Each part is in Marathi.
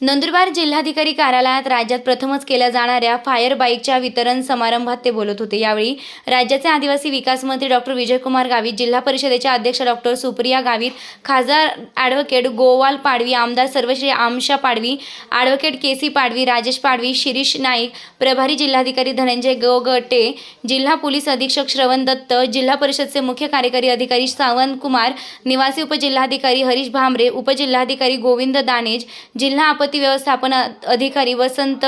नंदुरबार जिल्हाधिकारी कार्यालयात राज्यात प्रथमच केल्या जाणाऱ्या फायर बाईकच्या वितरण समारंभात ते बोलत होते. यावेळी राज्याचे आदिवासी विकास मंत्री डॉक्टर विजयकुमार गावित जिल्हा परिषदेच्या अध्यक्ष डॉक्टर सुप्रिया गावित खासदार ॲडव्होकेट गोवाल पाडवी आमदार सर्वश्री Amsha Padvi advocate K C Padvi Rajesh Padvi Shirish Naik प्रभारी जिल्हाधिकारी धनंजय गोगटे जिल्हा पोलीस अधीक्षक श्रवण दत्त जिल्हा परिषदचे मुख्य कार्यकारी अधिकारी सावंत कुमार निवासी उपजिल्हाधिकारी हरीश भांबरे उपजिल्हाधिकारी गोविंद दानेज जिल्हा आपत्ती व्यवस्थापन अधिकारी वसंत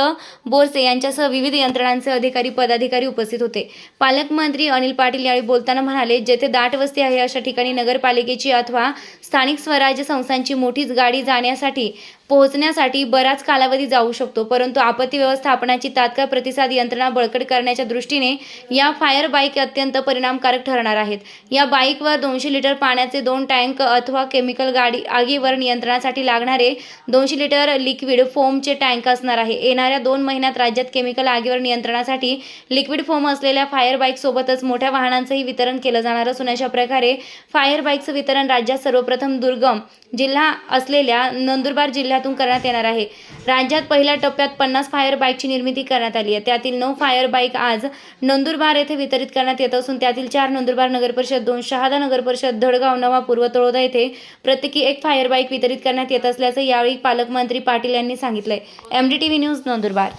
बोरसे यांच्यासह विविध यंत्रणांचे अधिकारी पदाधिकारी उपस्थित होते. पालकमंत्री अनिल पाटील यावेळी बोलताना म्हणाले जेथे दाट वस्ती आहे अशा ठिकाणी नगरपालिकेची अथवा स्थानिक स्वराज्य संस्थांची मोठीच गाडी जाण्यासाठी पोहोचण्यासाठी बराच कालावधी जाऊ शकतो परंतु आपत्ती व्यवस्थापनाची तात्काळ प्रतिसाद यंत्रणा बळकट करण्याच्या दृष्टीने या फायर बाईक अत्यंत परिणामकारक ठरणार आहेत. या बाईकवर दोनशे लिटर पाण्याचे दोन टँक अथवा केमिकल गाडी आगीवर नियंत्रणासाठी लागणारे दोनशे लिटर लिक्विड फोमचे टँक असणार आहे. येणाऱ्या दोन महिन्यात राज्यात केमिकल आगीवर नियंत्रणासाठी लिक्विड फोम असलेल्या फायर बाईकसोबतच मोठ्या वाहनांचंही वितरण केलं जाणार असून अशा प्रकारे फायर बाईकचं वितरण राज्यात सर्वप्रथम दुर्गम जिल्हा असलेल्या नंदुरबार जिल्ह्यातून करण्यात येणार आहे. राज्यात पहिल्या टप्प्यात पन्नास फायर बाईकची निर्मिती करण्यात आली आहे. त्यातील नऊ फायर बाईक आज नंदुरबार येथे वितरित करण्यात येत असून त्यातील चार नंदुरबार नगर परिषद दोन शहादा नगर परिषद धडगाव नवा पूर्व तळोदा येथे प्रत्येकी एक फायर बाईक वितरित करण्यात येत असल्याचं यावेळी पालकमंत्री पाटील यांनी सांगितलंय. M D news Nandurbar.